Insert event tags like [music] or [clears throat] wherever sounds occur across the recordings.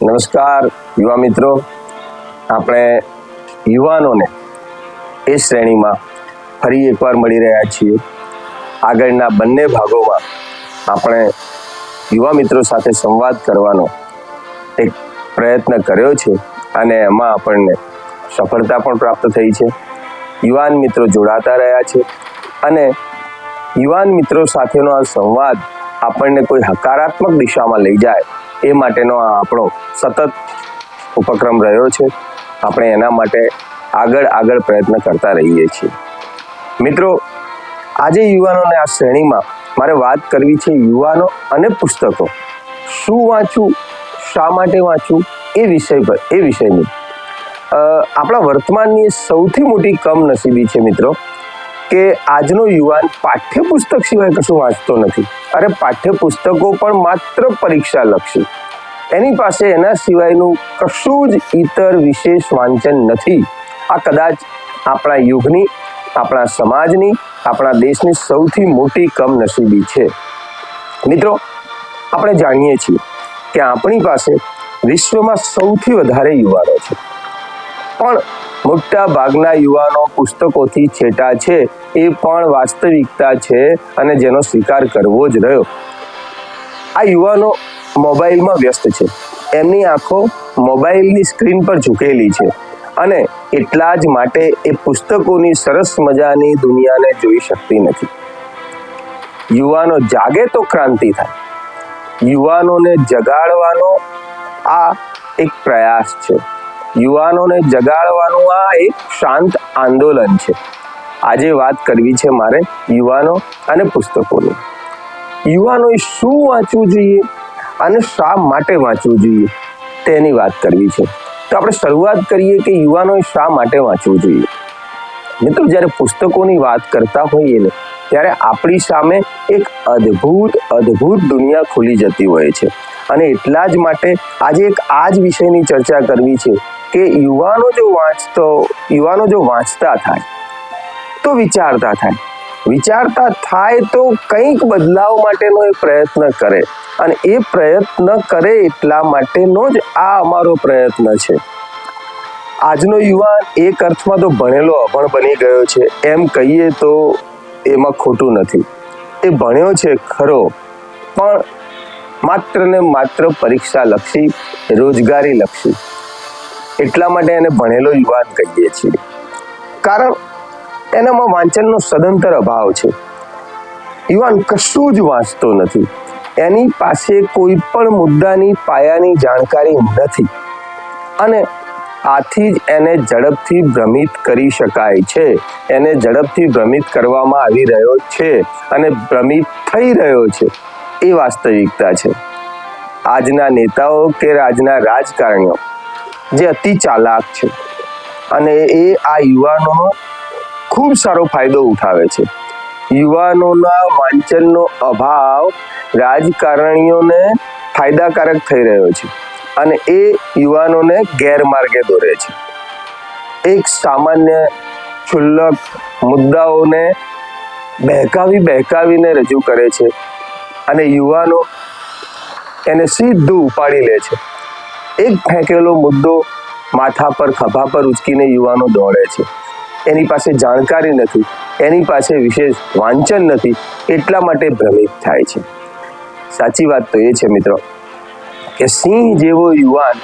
નમસ્કાર, યુવા મિત્રો. આપણે યુવાનોને એ શ્રેણીમાં ફરી એકવાર મળી રહ્યા છીએ. આગળના બંને ભાગોમાં આપણે યુવા મિત્રો સાથે સંવાદ કરવાનો એક પ્રયત્ન કર્યો છે અને એમાં આપણને સફળતા પણ પ્રાપ્ત થઈ છે. યુવાન મિત્રો જોડાતા રહ્યા છે અને યુવાન મિત્રો સાથેનો આ સંવાદ આપણને કોઈ હકારાત્મક દિશામાં લઈ જાય એ માટેનો આ આપણો સતત ઉપક્રમ રહ્યો છે. આપણે એના માટે આગળ આગળ પ્રયત્ન કરતા રહીએ છીએ. મિત્રો, આજે યુવાનોને આ શ્રેણીમાં મારે વાત કરવી છે યુવાનો અને પુસ્તકો. શું વાંચવું શા માટે વાંચવું એ વિષય પર, એ વિષયની. આપણા વર્તમાનની સૌથી મોટી કમનસીબી છે મિત્રો કે આજનો યુવાન પાઠ્યપુસ્તક સિવાય કશું વાંચતો નથી. અરે, પાઠ્યપુસ્તકો પણ માત્ર પરીક્ષા લક્ષી એની પાસે એના સિવાયનું કશું જ ઇતર વિશેષ વાંચન નથી. આ કદાચ આપણા યુગની, આપણા સમાજની, આપણા દેશની સૌથી મોટી કમનસીબી છે. મિત્રો, આપણે જાણીએ છીએ કે આપણી પાસે વિશ્વમાં સૌથી વધારે યુવાનો છે. પણ મોટા ભાગના યુવાનો પુસ્તકોથી છેટા છે, એ પણ વાસ્તવિકતા છે અને જેનો સ્વીકાર કરવો જ રહ્યો. આ યુવાનો મોબાઈલમાં વ્યસ્ત છે. એમની આંખો મોબાઈલની સ્ક્રીન પર ઝૂકેલી છે અને એટલા જ માટે એ પુસ્તકોની સરસ મજાની દુનિયાને જોઈ શકતી નથી. યુવાનો જાગે તો ક્રાંતિ થાય. યુવાનોને જગાડવાનો આ એક પ્રયાસ છે. યુવાનોને જગાડવાનું આ એક શાંત આંદોલન છે. આજે વાત કરવી છે મારે યુવાનો અને પુસ્તકોની. યુવાનોએ શું વાંચવું જોઈએ અને શા માટે વાંચવું જોઈએ તેની વાત કરવી છે. તો આપણે શરૂઆત કરીએ કે યુવાનોએ શા માટે વાંચવું જોઈએ. મિત્રો, જ્યારે પુસ્તકોની વાત કરતા હોઈએ ને, ત્યારે આપણી સામે એક અદ્ભુત અદ્ભુત દુનિયા ખુલી જતી હોય છે. અને એટલા જ માટે આજે એક આ જ વિષયની ચર્ચા કરવી છે કે યુવાનો જો વાંચતો, યુવાનો જો વાંચતા થાય, તો વિચારતા થાય. વિચારતા થાય તો કંઈક બદલાવ માટેનો એ પ્રયત્ન કરે અને એ પ્રયત્ન કરે એટલા માટેનો જ આ અમારો પ્રયત્ન છે. આજનો યુવાન એક અર્થમાં તો ભણેલો અભણ બની ગયો છે. એમ કહીએ તો એમાં ખોટું નથી. એ ભણ્યો છે ખરો, પણ માત્ર ને માત્ર પરીક્ષા લક્ષી, રોજગારી લક્ષી. એટલા માટે એને ભણેલો યુવાન કહીએ છીએ. કારણ એનામાં વાંચનનો સદંતર અભાવ છે. યુવાન કશું જ વાંચતો નથી. એની પાસે કોઈ પણ મુદ્દાની, પાયાની જાણકારી નથી. અને આથી જ એને ઝડપથી ભ્રમિત કરી શકાય છે. એને ઝડપથી ભ્રમિત કરવામાં આવી રહ્યો છે અને ભ્રમિત થઈ રહ્યો છે. એ વાસ્તવિકતા છે. આજના નેતાઓ કે આજના રાજકારણીઓ જે અતિ ચાલાક છે. અને એ આ યુવાનોનો ખૂબ સારો ફાયદો ઉઠાવે છે. યુવાનોના વાંચનનો અભાવ રાજકારણીઓને ફાયદાકારક થઈ રહ્યો છે અને એ યુવાનોને ગેરમાર્ગે દોરે છે. એક સામાન્ય ક્ષુલ્લક મુદ્દાઓને બહેકાવી બહેકાવીને રજૂ કરે છે અને યુવાનો એને સીધું ઉપાડી લે છે. એક ફેંકેલો મુદ્દો માથા પર, ખભા પર ઉચકીને યુવાનો દોડે છે. એની પાસે જાણકારી નથી, એની પાસે વિશેષ વાંચન નથી, એટલા માટે ભ્રમિત થાય છે. સાચી વાત તો એ છે મિત્રો, કે સિંહ જેવો યુવાન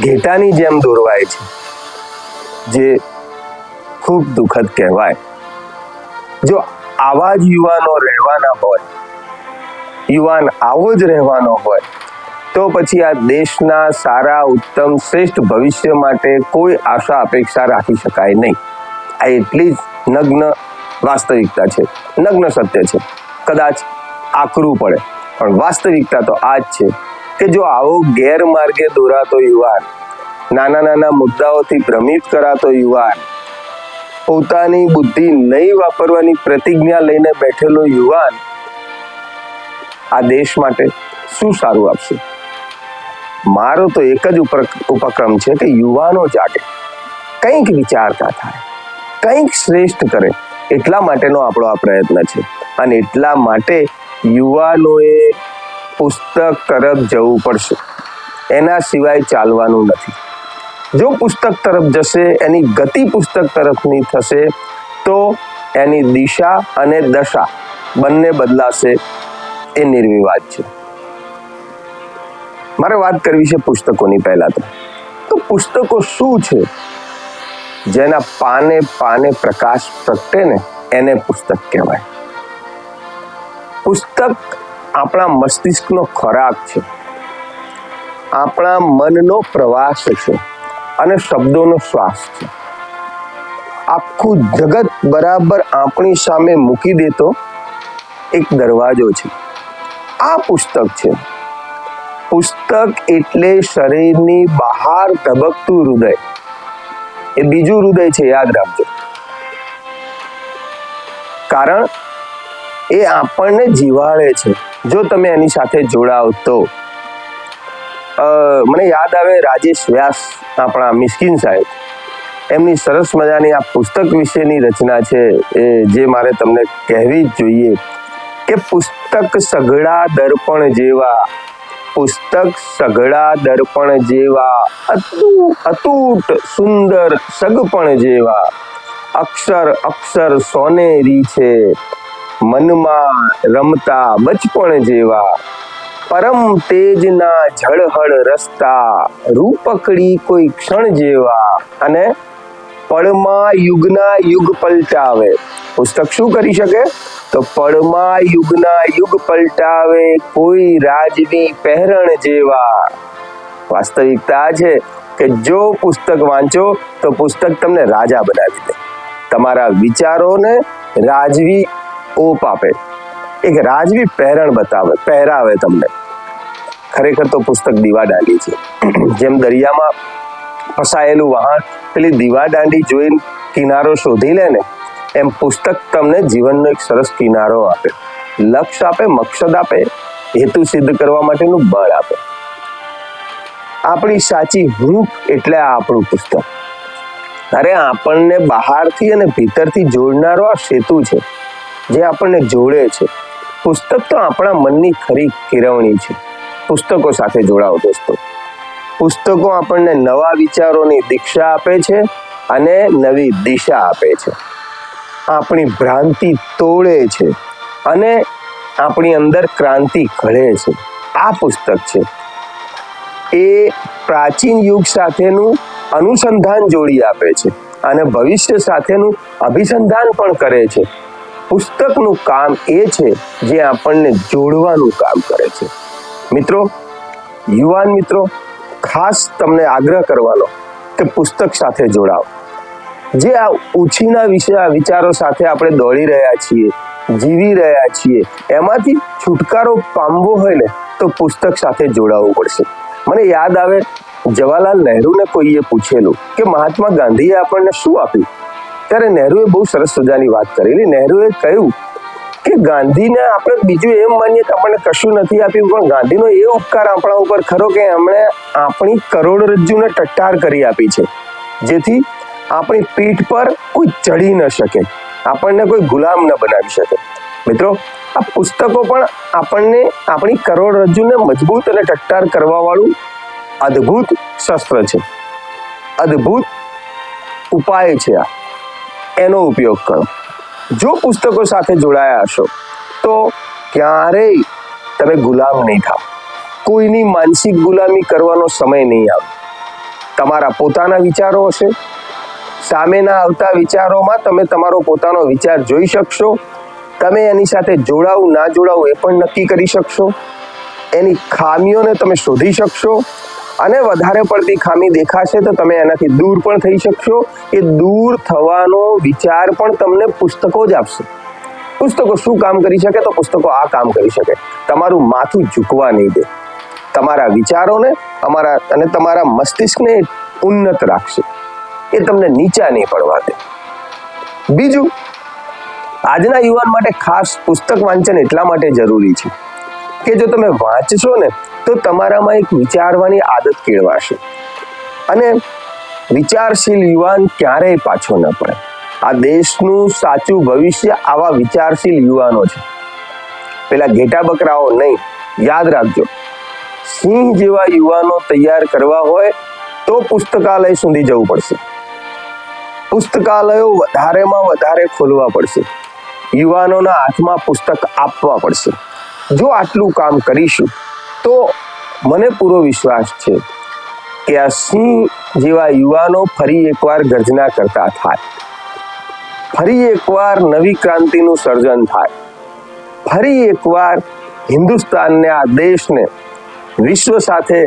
ઘેટાની જેમ દોરવાય છે, જે ખૂબ દુઃખદ કહેવાય. જો આવા જ યુવાનો રહેવાના હોય, યુવાન આવો જ રહેવાનો હોય તો પછી આ દેશના સારા, ઉત્તમ, શ્રેષ્ઠ ભવિષ્ય માટે કોઈ આશા, અપેક્ષા રાખી શકાય નહીં. આ એટલી જ નગ્ન વાસ્તવિકતા છે. નગ્ન સત્ય છે. કદાચ આકરું પડે. પણ વાસ્તવિકતા તો આ જ છે કે જો આવો ગેરમાર્ગે દોરાતો યુવાન, નાના નાના મુદ્દાઓથી ભ્રમિત કરાતો યુવાન, પોતાની બુદ્ધિ નહીં વાપરવાની પ્રતિજ્ઞા લઈને બેઠેલો યુવાન આ દેશ માટે શું સારું આપશે? મારો તો એક જ ઉપક્રમ છે કે યુવાનો જાગે કંઈક વિચારતા થાય. કંઈક શ્રેષ્ઠ કરે. એટલા માટેનો આપણો આ પ્રયત્ન છે. અને એટલા માટે યુવાનોએ પુસ્તક તરફ જવું પડશે. એના સિવાય ચાલવાનું નથી. જો પુસ્તક તરફ જશે, એની ગતિ પુસ્તક તરફની થશે, તો એની દિશા અને દશા બંને બદલાશે એ નિર્વિવાદ છે. મારે વાત કરવી છે પુસ્તકોની પહેલા તો. તો પુસ્તકો શું છે? જેના પાને પાને પ્રકાશ પ્રગટે ને એને પુસ્તક કહેવાય. પુસ્તક આપણા મસ્તિષ્કનો ખોરાક છે. આપણા મનનો પ્રવાસ છે અને શબ્દોનો શ્વાસ છે. આખું જગત બરાબર આપણી સામે મૂકી દેતો એક દરવાજો છે. આ પુસ્તક છે. પુસ્તક એટલે શરીરની બહાર ધબકતું હૃદય. એ બીજું હૃદય છે, યાદ રાખજો. કારણ એ આપણને જીવાડે છે. જો તમે એની સાથે જોડાવ તો. મને યાદ આવે રાજેશ વ્યાસ આપણા મિસ્કિન સાહેબ. એમની સરસ મજાની આ પુસ્તક વિશેની રચના છે, એ જે મારે તમને કહેવી જ જોઈએ કે પુસ્તક સઘળા દર્પણ જેવા પુસ્તક સઘળા દર્પણ જેવા, અતુ, અતૂટ સુંદર સગપણ જેવા. અક્ષર અક્ષર સોનેરી છે. મનમાં રમતા બચપણ જેવા. પરમ તેજના ઝળહળ રસ્તા, રૂપકડી કોઈ ક્ષણ જેવા. અને પળમાં યુગના યુગ પલટાવે પુસ્તક શું કરી શકે? તો પળમાં યુગના યુગ પલટાવે કોઈ રાજની પહેરણ જેવા. વાસ્તવિકતા છે કે જો પુસ્તક વાંચો, તો પુસ્તક તમને રાજા બનાવી દે. તમારા વિચારોને રાજવી ઓપ આપે. એક રાજવી પહેરણ બતાવે, પહેરાવે તમને. ખરેખર તો પુસ્તક દીવા ડાલી છે. જેમ દરિયામાં ફસાયેલું વાહન, પેલી દીવા દાંડી જોઈને કિનારો શોધી લે ને, એમ પુસ્તક તમને જીવનનો એક સરસ કિનારો આપે. લક્ષ્ય આપે, મકસદ આપે, હેતુ સિદ્ધ કરવા માટેનું બળ આપે. આપણી સાચી હૂંફ એટલે આપણું પુસ્તક. અરે આપણને બહારથી અને ભીતરથી જોડનારો આ સેતુ છે, જે આપણને જોડે છે. પુસ્તક તો આપણા મનની ખરી કેળવણી છે. પુસ્તકો સાથે જોડાઓ દોસ્તો. પુસ્તકો આપણને નવા વિચારોની દીક્ષા આપે છે અને નવી દિશા આપે છે. આપણી ભ્રાંતિ તોડે છે અને આપણી અંદર ક્રાંતિ ઘડે છે. આ પુસ્તક છે. એ પ્રાચીન યુગ સાથેનું અનુસંધાન જોડી આપે છે અને ભવિષ્ય સાથેનું અભિસંધાન પણ કરે છે. પુસ્તકનું કામ એ છે જે આપણને જોડવાનું કામ કરે છે. મિત્રો, યુવાન મિત્રો ખાસ તમને આગ્રહ કરવાનો કે પુસ્તક સાથે જોડાઓ. જે આ ઉછીના વિશે આ વિચારો સાથે આપણે દોડી રહ્યા છીએ, જીવી રહ્યા છીએ, એમાંથી છુટકારો પામવો હોય ને તો પુસ્તક સાથે જોડાવવું પડશે. મને યાદ આવે, જવાહરલાલ નહેરુને કોઈએ પૂછેલું કે મહાત્મા ગાંધીએ આપણને શું આપ્યું? ત્યારે નહેરુએ બહુ સરસ મજાની વાત કરેલી. નહેરુએ કહ્યું કે ગાંધીને આપણે બીજું એમ માનીએ કે આપણને કશું નથી આપ્યું, પણ ગાંધીનો એ ઉપકાર આપણા ઉપર ખરો કે એમણે આપણી કરોડરજ્જુને ટટ્ટાર કરી આપી છે. જેથી આપણી પીઠ પર કોઈ ચડી ન શકે, આપણને કોઈ ગુલામ ન બનાવી શકે. મિત્રો, આ પુસ્તકો પણ આપણને આપણી કરોડરજ્જુને મજબૂત અને ટટ્ટાર કરવાવાળું અદ્ભુત શસ્ત્ર છે. અદ્ભુત ઉપાય છે આ. એનો ઉપયોગ કરો. જો પુસ્તકો સાથે જોડાયા હશો, તો ક્યારેય તમે ગુલામ નહીં થાવ. કોઈની માનસિક ગુલામી કરવાનો સમય નહીં આવે. તમારા પોતાના વિચારો હશે. સામેના આવતા વિચારોમાં તમે તમારો પોતાનો વિચાર જોઈ શકશો. તમે એની સાથે જોડાવું, ના જોડાવું એ પણ નક્કી કરી શકશો. એની ખામીઓને તમે શોધી શકશો. અને વધારે પડતી ખામી દેખાશે તો તમે એનાથી દૂર પણ થઈ શકશો. એ દૂર થવાનો વિચાર પણ તમને પુસ્તકો જ આપશે. પુસ્તકો શું કામ કરી શકે? તો પુસ્તકો આ કામ કરી શકે. તમારું માથું ઝૂકવા નહીં દે. તમારા વિચારોને અમારા અને તમારા મસ્તિષ્કને ઉન્નત રાખશે. એ તમને નીચા નહીં પડવા દે. બીજું, આજના યુવાન માટે ખાસ પુસ્તક વાંચન એટલા માટે જરૂરી છે કે જો તમે વાંચશો ને તો તમારામાં એક વિચારવાની આદત કેળવાશે. અને વિચારશીલ યુવાન ક્યારેય પાછો ન પડે. આ દેશનું સાચું ભવિષ્ય આવા વિચારશીલ યુવાનો છે. પેલા ઘેટા બકરાઓ નહીં, યાદ રાખજો. સિંહ જેવા યુવાનો તૈયાર કરવા હોય તો પુસ્તકાલય સુધી જવું પડશે. પુસ્તકાલયો વધારેમાં વધારે ખોલવા પડશે. યુવાનોના હાથમાં પુસ્તક આપવા પડશે. જો આટલું કામ કરીશું તો મને પૂરો વિશ્વાસ છે કે આ સિંહ જેવા યુવાનો ફરી એકવાર ગર્જના કરતા થાય. ફરી એકવાર નવી ક્રાંતિનું સર્જન થાય. ફરી એકવાર હિન્દુસ્તાનને આ દેશને વિશ્વ સાથે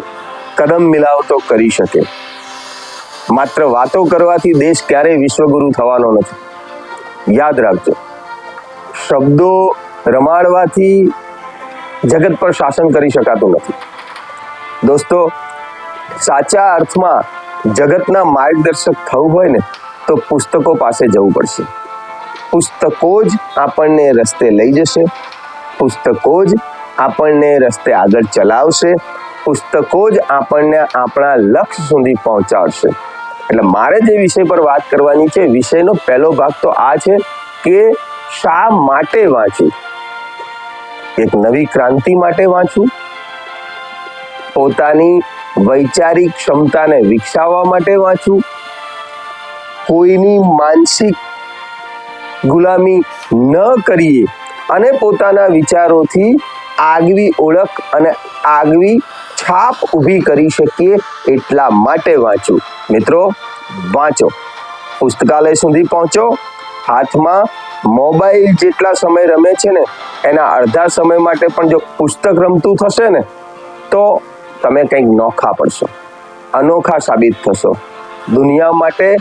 કદમ મિલાવતો કરી શકે. માત્ર વાતો કરવાથી દેશ ક્યારેય વિશ્વગુરુ થવાનો નથી. યાદ રાખજો. શબ્દો રમાડવાથી જગત પર શાસન કરી શકાતું નથી. દોસ્તો, સાચા અર્થમાં જગતના માર્ગદર્શક થવું હોય ને, તો પુસ્તકો પાસે જવું પડશે. પુસ્તકો જ આપણને રસ્તે લઈ જશે, પુસ્તકો જ આપણને રસ્તે આગળ ચલાવશે, પુસ્તકો જ આપણને આપણા લક્ષ્ય સુધી પહોંચાડશે. એટલે મારે જે વિષય પર વાત કરવાની છે, વિષયનો પહેલો ભાગ તો આ છે કે શા માટે વાંચવું? એક નવી ક્રાંતિ માટે વાંચવું પોતાની વૈચારિક ક્ષમતાને વિકસાવવા માટે વાંચવું કોઈની માનસિક ગુલામી ન કરીએ અને પોતાના વિચારોથી આગવી ઓળખ અને આગવી છાપ ઊભી કરી શકીએ એટલા માટે વાંચવું મિત્રો, વાંચો. પુસ્તકાલય સુધી પહોંચો. હાથમાં મોબાઈલ જેટલા સમય રમે છે ને એના અડધા સમય માટે પણ જો પુસ્તક રમતું થશે ને, તો તમે કંઈક નોખા પડશો. અનોખા સાબિત થશો. દુનિયા માટે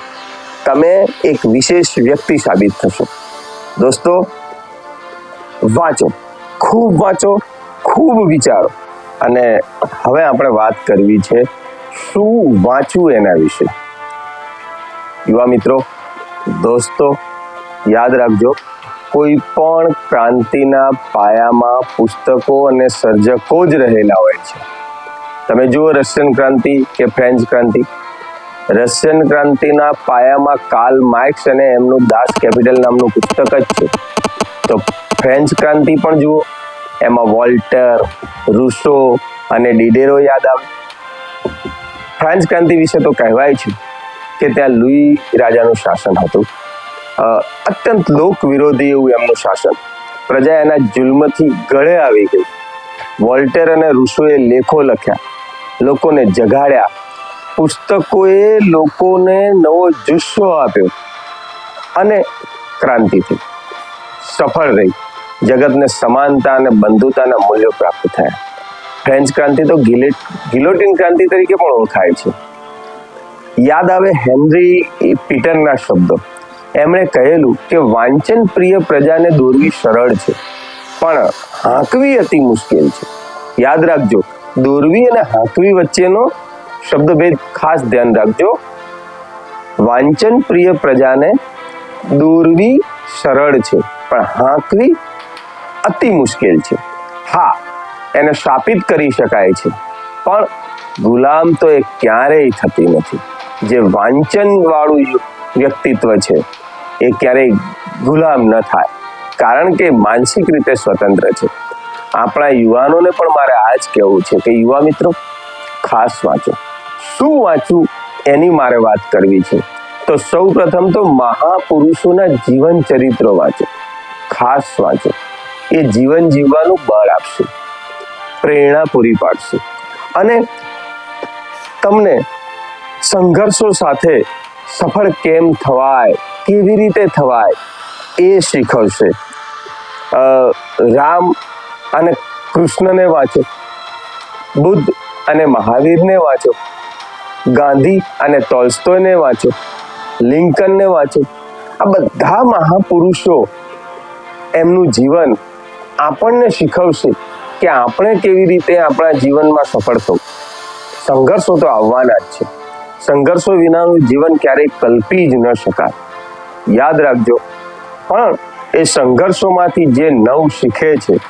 તમે એક વિશેષ વ્યક્તિ સાબિત થશો. દોસ્તો, વાંચો. ખૂબ વાંચો, ખૂબ વિચારો. અને હવે આપણે વાત કરવી છે, શું વાંચવું એના વિશે? યુવા મિત્રો, દોસ્તો, યાદ રાખજો કોઈ પણ ક્રાંતિના પાયામાં પુસ્તકો અને સર્જકો જ રહેલા હોય છે. તમે જુઓ રશિયન ક્રાંતિ કે ફ્રેન્ચ ક્રાંતિ. રશિયન ક્રાંતિના પાયામાં કાલ માર્ક્સ અને એમનું દાસ કેપિટલ નામનું પુસ્તક જ છે. તો ફ્રેન્ચ ક્રાંતિ પણ જુઓ. એમાં વોલ્ટર, રૂસો અને ડીડેરો યાદ આવે. ફ્રાન્સ ક્રાંતિ વિશે તો કહેવાય છે કે ત્યાં લુઈ રાજાનું શાસન હતું. અત્યંત લોક વિરોધી એવું એમનું શાસન. પ્રજા એના જુલ્મથી ગળે આવી ગઈ. વોલ્ટેર અને ઋષુએ લેખો લખ્યા, લોકોને જગાડ્યા. પુસ્તકોએ લોકોને નવો જુસ્સો આપ્યો અને ક્રાંતિ થઈ. સફળ રહી. જગતને સમાનતા અને બંધુતાના મૂલ્યો પ્રાપ્ત થયા. ફ્રેન્ચ ક્રાંતિ તો ગિલેટ ગિલોટિન ક્રાંતિ તરીકે પણ ઓળખાય છે. યાદ આવે હેનરી પીટરના શબ્દો. એમણે કહેલું કે વાંચન પ્રિય પ્રજાને દોરવી સરળ છે, પણ હાંકવી અતિ મુશ્કેલ છે. યાદ રાખજો, દોરવી અને હાંકવી વચ્ચેનો શબ્દભેદ ખાસ ધ્યાન રાખજો. વાંચન પ્રિય પ્રજાને દોરવી સરળ છે, પણ હાંકવી અતિ મુશ્કેલ છે. હા, એને શાપિત કરી શકાય છે, પણ ગુલામ તો એ ક્યારેય થતી નથી. જે વાંચન વાળું વ્યક્તિત્વ છે એ ક્યારેય ગુલામ ન થાય. કારણ કે માનસિક રીતે સ્વતંત્ર છે. આપણા યુવાનોને પણ મારે આ જ કહેવું છે કે, યુવા મિત્રો, ખાસ વાંચો. શું વાંચવું એની મારે વાત કરવી છે? તો સૌ પ્રથમ તો મહાપુરુષોના જીવન ચરિત્રો વાંચો. ખાસ વાંચો. એ જીવન જીવવાનું બળ આપશે. પ્રેરણા પૂરી પાડશે. અને તમને સંઘર્ષો સાથે સફળ કેમ થવાય કેવી રીતે થવાય એ શીખવશે. રામ અને કૃષ્ણને વાંચો બુદ્ધ અને મહાવીરને વાંચો ગાંધી અને ટોલ્સ્ટોયને વાંચો લિંકનને વાંચો આ બધા મહાપુરુષો એમનું જીવન આપણને શીખવશે કે આપણે કેવી રીતે આપણા જીવનમાં સફળ થવું. સંઘર્ષો તો આવવાના જ છે. સંઘર્ષો વિનાનું જીવન ક્યારેય કલ્પી જ ન શકાય. યાદ રાખજો. પણ એ સંઘર્ષોમાંથી જે નવ શીખે છે,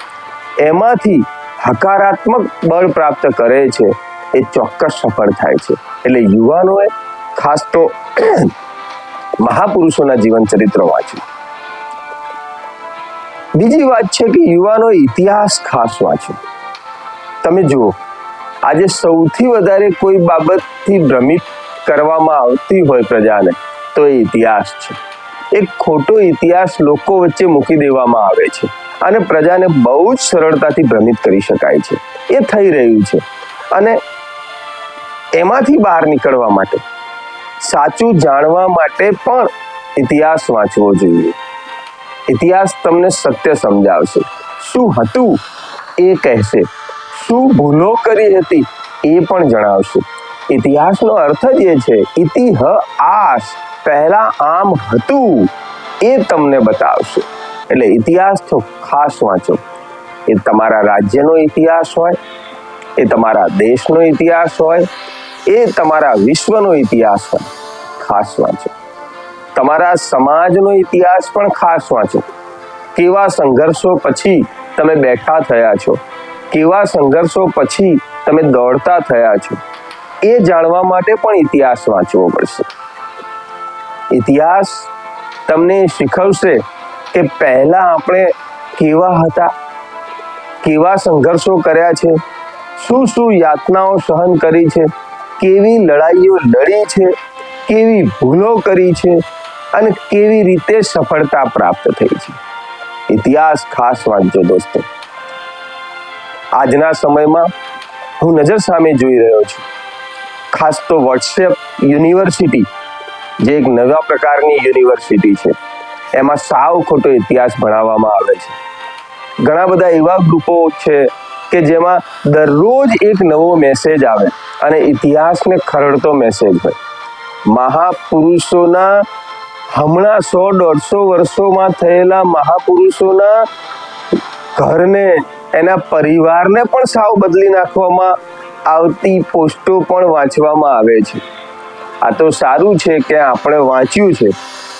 એમાંથી હકારાત્મક બળ પ્રાપ્ત કરે છે, એ ચોક્કસ સફળ થાય છે. એટલે યુવાનોએ ખાસ તો [clears throat] મહાપુરુષોના જીવન ચરિત્ર વાંચ્યું. બીજી વાત છે કે યુવાનો ઇતિહાસ ખાસ વાંચો. તમે જુઓ, આજે સૌથી વધારે કોઈ બાબતથી ભ્રમિત કરવામાં આવતી હોય પ્રજાને, તો એ ઇતિહાસ છે. એક ખોટો ઇતિહાસ લોકો વચ્ચે મૂકી દેવામાં આવે છે અને પ્રજાને બહુ જ સરળતાથી ભ્રમિત કરી શકાય છે. એ થઈ રહ્યું છે. અને એમાંથી બહાર નીકળવા માટે સાચું જાણવા માટે પણ ઇતિહાસ વાંચવો જોઈએ. ઇતિહાસ તમને સત્ય સમજાવશે. શું હતું? એ કહેશે. શું ભૂલો કરી હતી? એ પણ જણાવશે. ઇતિહાસનો અર્થ જ એ છે. ઇતિહ આસ પહેલા આમ હતું એ તમને બતાવશે. એટલે ઇતિહાસ તો ખાસ વાંચો. એ તમારા રાજ્યનો ઇતિહાસ હોય, એ તમારા દેશનો ઇતિહાસ હોય, એ તમારા વિશ્વનો ઇતિહાસ હોય, ખાસ વાંચો. તમારા સમાજનો ઇતિહાસ પણ ખાસ વાંચો. કેવા સંઘર્ષો પછી તમે બેઠા થયા છો? કેવા સંઘર્ષો પછી તમે દોડતા થયા છો? એ જાણવા માટે પણ ઇતિહાસ વાંચવો પડશે. ઇતિહાસ તમને શીખવશે કે પહેલા આપણે કેવા હતા, કેવા સંઘર્ષો કર્યા છે, શું શું યાતનાઓ સહન કરી છે, કેવી લડાઈઓ લડી છે, કેવી ભૂલો કરી છે અને કેવી રીતે સફળતા પ્રાપ્ત થઈ છે. ઇતિહાસ ખાસ વાંચજો દોસ્તો. આજના સમયમાં હું નજર સામે જોઈ રહ્યો છું. ખાસ તો વોટ્સએપ યુનિવર્સિટી જે એક નવા પ્રકારની યુનિવર્સિટી છે. એમાં સાવ ખોટો ઇતિહાસ ભણાવવામાં આવે છે. ઘણા બધા એવા ગ્રુપો છે કે જેમાં દરરોજ એક નવો મેસેજ આવે અને ઇતિહાસને ખરડતો મેસેજ હોય. મહાપુરુષોના હમણાં સો દોઢસો વર્ષોમાં થયેલા મહાપુરુષોના ઘરને, એના પરિવારને પણ સાવ બદલી નાખવામાં આવતી પોસ્ટો પણ વાંચવામાં આવે છે. આ તો સારું છે કે આપણે વાંચ્યું છે.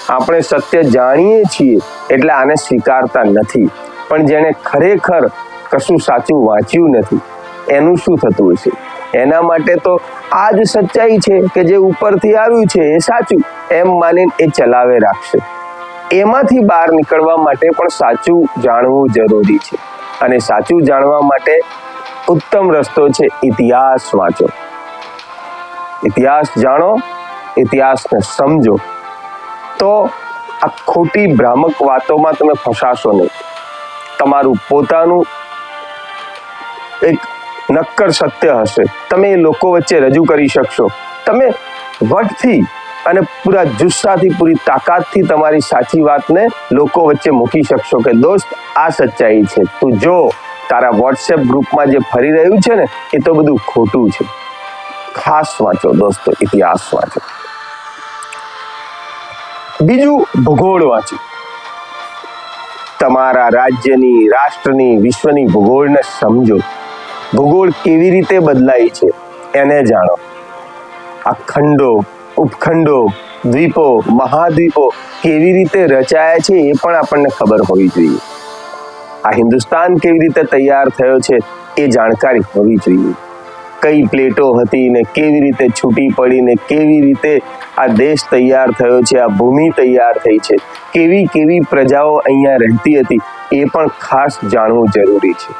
આપણે સત્ય જાણીએ છીએ એટલે આને સ્વીકારતા નથી. પણ જેણે ખરેખર કશું સાચું વાંચ્યું નથી, એનું શું થતું હશે? એના માટે તો આ જ સચ્ચાઈ છે કે જે ઉપરથી આવ્યું છે એ સાચું, એમ માનીને એ ચલાવે રાખશે. એમાંથી બહાર નીકળવા માટે પણ સાચું જાણવું જરૂરી છે. અને સાચું જાણવા માટે ઉત્તમ રસ્તો છે ઇતિહાસ વાંચો. ઇતિહાસ જાણો, ઇતિહાસને સમજો. તો આ ખોટી ભ્રામક વાતોમાં તમે ફસાશો નહીં. તમારું પોતાનું એક નક્કર સત્ય હશે. તમે એ લોકો વચ્ચે રજૂ કરી શકશો. તમે વટથી અને પૂરા જુસ્સાથી, પૂરી તાકાતથી તમારી સાચી વાતને લોકો વચ્ચે મૂકી શકશો કે, દોસ્ત, આ સચ્ચાઈ છે. તું જો, તારા વોટ્સએપ ગ્રુપમાં જે ફરી રહ્યું છે ને, એ તો બધું ખોટું છે. ખાસ વાંચો, દોસ્તો, ઇતિહાસ વાંચો. બીજું ભૂગોળ વાંચો. તમારા રાજ્યની, રાષ્ટ્રની, વિશ્વની ભૂગોળને સમજો. ભૂગોળ કેવી રીતે બદલાય છે, એને જાણો. આ ખંડો, ઉપખંડો, દ્વીપો, મહાદ્વીપો કેવી રીતે રચાયા છે, એ પણ આપણને ખબર હોવી જોઈએ. આ હિન્દુસ્તાન કેવી રીતે તૈયાર થયો છે, એ જાણકારી હોવી જોઈએ. કઈ પ્લેટો હતી ને કેવી રીતે છૂટી પડી ને કેવી રીતે આ દેશ તૈયાર થયો છે, આ ભૂમિ તૈયાર થઈ છે, કેવી કેવી પ્રજાઓ અહીંયા રહેતી હતી, એ પણ ખાસ જાણવું જરૂરી છે.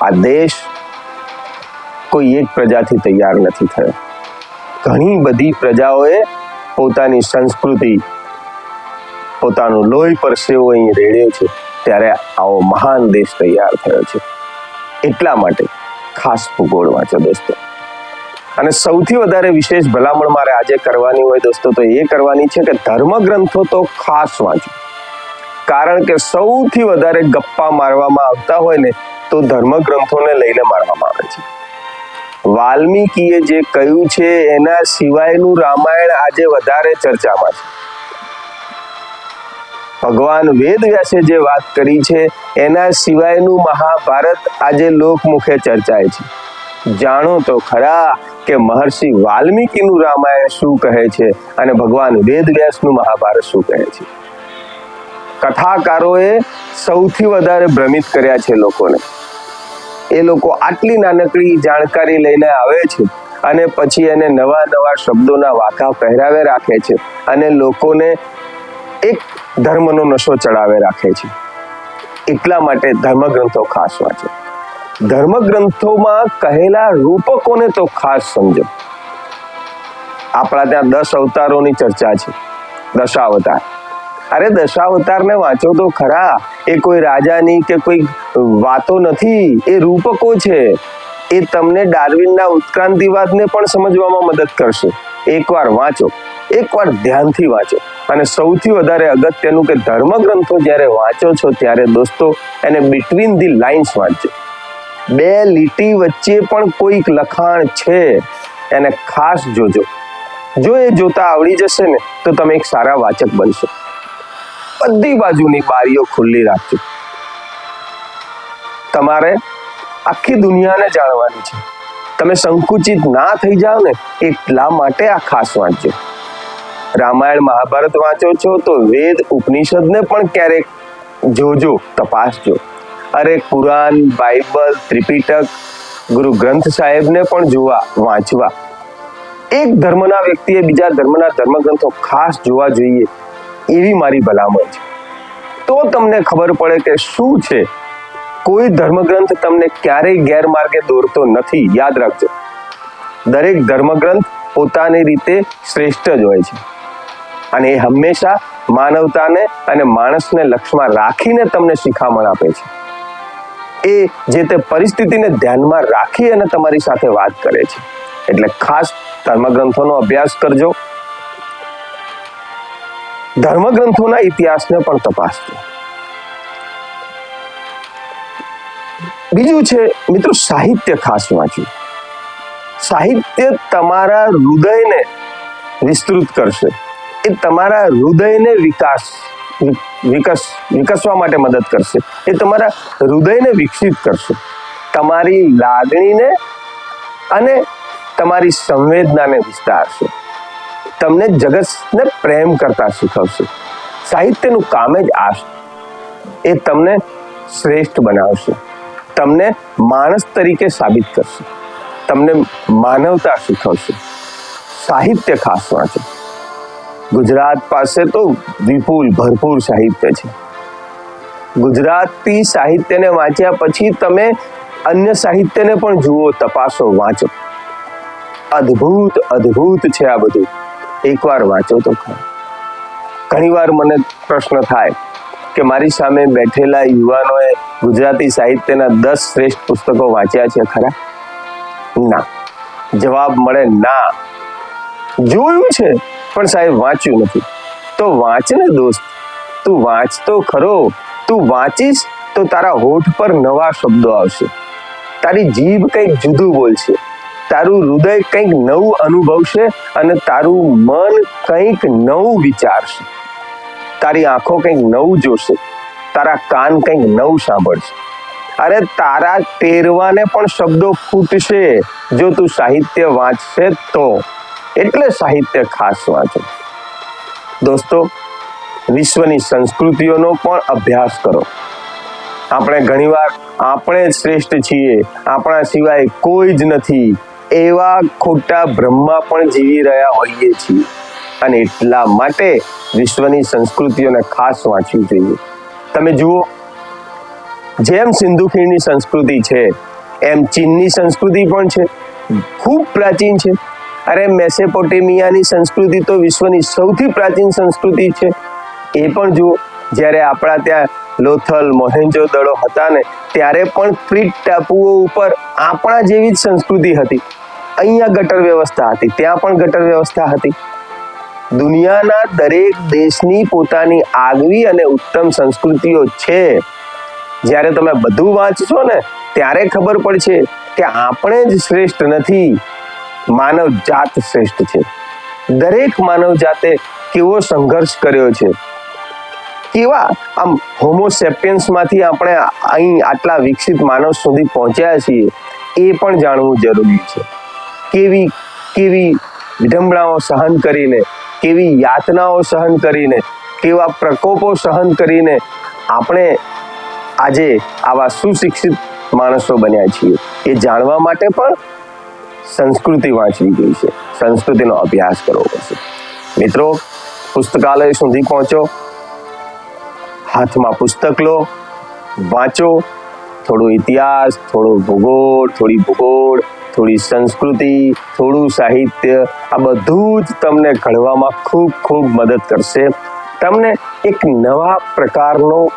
આ દેશ કોઈ એક પ્રજાથી તૈયાર નથી થયો. ઘણી બધી પ્રજાઓએ પોતાની સંસ્કૃતિ, પોતાનું લોહી પરસેવો અહીં રેડ્યો છે, ત્યારે આવો મહાન દેશ તૈયાર થયો છે. એટલા માટે ખાસ ભૂગોળ વાંચો દોસ્તો. અને સૌથી વધારે વિશેષ ભલામણ મારે આજે કરવાની હોય દોસ્તો, તો એ કરવાની છે કે ધર્મ ગ્રંથો તો ખાસ વાંચો. કારણ કે સૌથી વધારે ગપ્પા મારવામાં આવતા હોય ને, તો ધર્મ ગ્રંથોને લઈને મારવામાં આવે છે. વાલ્મીકીએ જે કહ્યું છે, એના સિવાયનું રામાયણ આજે વધારે ચર્ચામાં છે. ભગવાન વેદ વ્યાસે જે વાત કરી છે, એના સિવાયનું મહાભારત આજે લોકમુખે ચર્ચાય છે. જાણો તો ખરા કે મહર્ષિ વાલ્મીકીનું રામાયણ શું કહે છે અને ભગવાન વેદ વ્યાસનું મહાભારત શું કહે છે? કથાકારોએ સૌથી વધારે ભ્રમિત કર્યા છે લોકોને. એ લોકો આટલી નાનકડી જાણકારી લઈને આવે છે અને પછી એને નવા નવા શબ્દોના વાકા પહેરાવે રાખે છે અને લોકોને એક ધર્મનો નશો ચડાવે રાખે છે. એટલા માટે ધર્મગ્રંથો ખાસ વાંચો. ધર્મગ્રંથોમાં કહેલા રૂપકોને તો ખાસ સમજો. આપણા ત્યાં દસ અવતારોની ચર્ચા છે. દશાવતાર. અરે દશાવતારને વાંચો તો ખરા. એ કોઈ રાજાની કે કોઈ વાતો નથી. એ રૂપકો છે. એ તમને ડાર્વિનના ઉત્ક્રાંતિવાદને પણ સમજવામાં મદદ કરશે. એકવાર વાંચો. એકવાર ધ્યાનથી વાંચો. અને સૌથી વધારે અગત્યનું કે ધર્મ ગ્રંથો જ્યારે વાંચો છો, ત્યારે દોસ્તો, એને બિટવીન ધી લાઇન્સ વાંચો બે લીટી વચ્ચે પણ કોઈક લખાણ છે, એને ખાસ જોજો. જો એ જોતા આવડી જશે ને, તો તમે એક સારા વાચક બનશો. બધી બાજુની બારીઓ ખુલ્લી રાખજો. તમારે આખી દુનિયાને જાણવાની છે. તમે સંકુચિત ના થઈ જાઓ ને, એટલા માટે આ ખાસ વાંચજો. રામાયણ મહાભારત વાંચો છો તો વેદ ઉપનિષદને પણ ક્યારેક જોજો, તપાસજો. અરે કુરાન, બાઇબલ, ત્રિપિટક, ગુરુ ગ્રંથ સાહેબને પણ જોવા, વાંચવા. એક ધર્મના વ્યક્તિએ બીજા ધર્મના ધર્મગ્રંથો ખાસ જોવા જોઈએ, એવી મારી ભલામણ છે. તો તમને ખબર પડે કે શું છે? કોઈ ધર્મગ્રંથ તમને ક્યારેય ગેરમાર્ગે દોરતો નથી, યાદ રાખજો. દરેક ધર્મગ્રંથ પોતાની રીતે શ્રેષ્ઠ જ હોય છે. અને એ હંમેશા માનવતાને અને માણસને લક્ષમાં રાખીને તમને શિખામણ આપે છે. એ જે તે પરિસ્થિતિને ધ્યાનમાં રાખી અને તમારી સાથે વાત કરે છે. એટલે ખાસ ધર્મગ્રંથોનો અભ્યાસ કરજો. ધર્મગ્રંથોના ઇતિહાસને પણ તપાસજો. બીજું છે, મિત્રો, સાહિત્ય ખાસ વાંચ્યું સાહિત્ય તમારા હૃદયને વિસ્તૃત કરશે. એ તમારા હૃદયને વિકાસ, વિકસ, વિકસવા માટે મદદ કરશે. એ તમારા હૃદયને વિકસિત કરશે. તમારી લાગણીને અને તમારી સંવેદનાને વિસ્તારશે. તમને જગતને પ્રેમ કરતા શીખવશે. સાહિત્યનું કામ જ આ એ તમને શ્રેષ્ઠ બનાવશે. તમને માણસ તરીકે સાબિત કરશે. તમને માનવતા શીખવશે. સાહિત્ય ખાસ વાંચો. ગુજરાત પાસે તો વિપુલ ભરપૂર સાહિત્ય છે. ગુજરાતી સાહિત્યને વાંચ્યા પછી તમે અન્ય સાહિત્યને પણ જુઓ, તપાસો, વાંચો. અદ્ભુત અદ્ભુત છે આ બધું. એકવાર વાંચો તો ઘણીવાર મને પ્રશ્ન થાય કે મારી સામે બેઠેલા યુવાનોએ ગુજરાતી સાહિત્યના દસ શ્રેષ્ઠ પુસ્તકો વાંચ્યા છે ખરા? ના. જવાબ મળે ના. જોયું છે. પણ સાહેબ વાંચ્યું નથી. તો વાંચ ને દોસ્ત. તું વાંચતો ખરો. તું વાંચીશ તો તારા હોઠ પર નવા શબ્દો આવશે. તારી જીભ કંઈક જુદું બોલશે. તારું હૃદય કંઈક નવું અનુભવશે અને તારું મન કંઈક નવું વિચારશે. તારી આંખો કંઈક નવું જોશે. તારા કાન કંઈક નવું સાંભળશે. અરે તારા ટેરવાને પણ શબ્દો ફૂટશે. જો તું સાહિત્ય વાંચશે તો. એટલે સાહિત્ય ખાસ વાંચો. દોસ્તો, વિશ્વની સંસ્કૃતિઓનો પણ અભ્યાસ કરો. આપણે ઘણીવાર, આપણે શ્રેષ્ઠ છીએ, આપણા સિવાય કોઈ જ નથી, એવા ખોટા બ્રહ્મા પણ જીવી રહ્યા હોઈએ છીએ. અને એટલા માટે વિશ્વની સંસ્કૃતિઓને ખાસ વાંચવી જોઈએ. તમે જુઓ, જેમ સિંધુ ખીણની સંસ્કૃતિ છે, એમ ચીનની સંસ્કૃતિ પણ છે, ખૂબ પ્રાચીન છે. અરે મેસેપોટેમિયાની સંસ્કૃતિ તો વિશ્વની સૌથી પ્રાચીન સંસ્કૃતિ છે. એ પણ જુઓ, જ્યારે આપણા ત્યાં લોથલ, મોહેન્જો દળો હતા ને, ત્યારે પણ ક્રીટ ટાપુઓ ઉપર આપણા જેવી જ સંસ્કૃતિ હતી. અહીંયા ગટર વ્યવસ્થા હતી, ત્યાં પણ ગટર વ્યવસ્થા હતી. દુનિયાના દરેક દેશની પોતાની આગવી અને ઉત્તમ સંસ્કૃતિઓ છે. જ્યારે તમે બધું વાંચશો ને, ત્યારે ખબર પડશે કે આપણે જ શ્રેષ્ઠ નથી. માનવ જાત શ્રેષ્ઠ છે. દરેક માનવ જાતે કેવો સંઘર્ષ કર્યો છે? કેવા આમ હોમોસેપિયન્સમાંથી આપણે અહીં આટલા વિકસિત માનવ સુધી પહોંચ્યા છીએ, એ પણ જાણવું જરૂરી છે. કેવી કેવી વિડંબણાઓ સહન કરીને, કેવી યાતનાઓ સહન કરીને, કેવા પ્રકોપો સહન કરીને આપણે આજે આવા સુશિક્ષિત માણસો બન્યા છીએ. એ જાણવા માટે પણ સંસ્કૃતિ વાંચવી જોઈશે સંસ્કૃતિનો અભ્યાસ કરવો પડશે. મિત્રો, પુસ્તકાલય સુધી પહોંચો. હાથમાં પુસ્તક લો. વાંચો. થોડો ઇતિહાસ, થોડો ભૂગોળ, થોડી ભૂગોળ, થોડી સંસ્કૃતિ, થોડું સાહિત્ય, આ બધું જ તમને ઘડવામાં ખૂબ ખૂબ મદદ કરશે. તમને એક નવા પ્રકારનો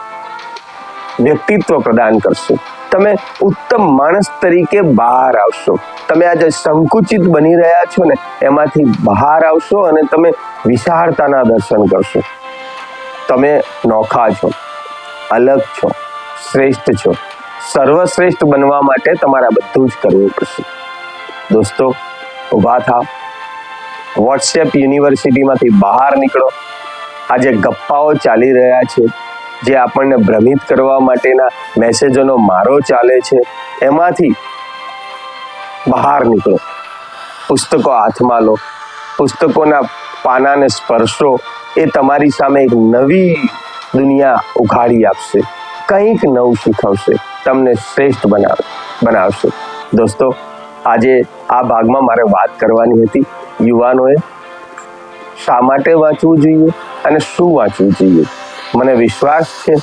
વ્યક્તિત્વ પ્રદાન કરશે. તમે ઉત્તમ માણસ તરીકે બહાર આવશો. તમે આજે સંકુચિત બની રહ્યા છો ને, એમાંથી બહાર આવશો અને તમે વિશાળતાના દર્શન કરશો. તમે નોખા છો, અલગ છો, શ્રેષ્ઠ છો. સર્વશ્રેષ્ઠ બનવા માટે તમારે બધું જ કરવું પડશે. દોસ્તો, ઊભા થાવ વોટ્સએપ યુનિવર્સિટીમાંથી બહાર નીકળો. આજે ગપ્પાઓ ચાલી રહ્યા છે. જે આપણને ભ્રમિત કરવા માટેના મેસેજોનો મારો ચાલે છે, એમાંથી બહાર નીકળો. પુસ્તકો હાથમાં લો. પુસ્તકોના પાનાને સ્પર્શો. એ તમારી સામે એક નવી દુનિયા ઉઘાડી આપશે. કંઈક નવું શીખવશે. તમને શ્રેષ્ઠ બનાવ, બનાવશે. દોસ્તો, આજે આ ભાગમાં મારે વાત કરવાની હતી યુવાનોએ. શા માટે વાંચવું જોઈએ અને શું વાંચવું જોઈએ? મને વિશ્વાસ છે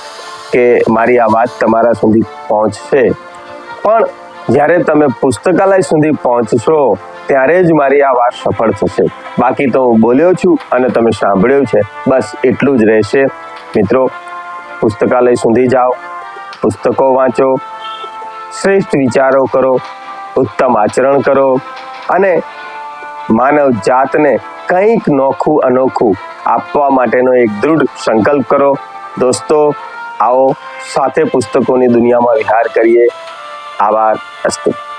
કે મારી આ વાત તમારા સુધી પહોંચશે. પણ જ્યારે તમે પુસ્તકાલય સુધી પહોંચશો, ત્યારે જ મારી આ વાત સફળ થશે. બાકી તો હું બોલ્યો છું અને તમે સાંભળ્યું છે. બસ એટલું જ રહેશે. મિત્રો, પુસ્તકાલય સુધી જાઓ, પુસ્તકો વાંચો, શ્રેષ્ઠ વિચારો કરો, ઉત્તમ આચરણ કરો અને માનવ જાતને કંઈક નોખું અનોખું આપવા માટેનો એક દૃઢ સંકલ્પ કરો. દોસ્તો, આવો સાથે પુસ્તકોની દુનિયામાં વિહાર કરીએ. આભાર, અસ્તુ.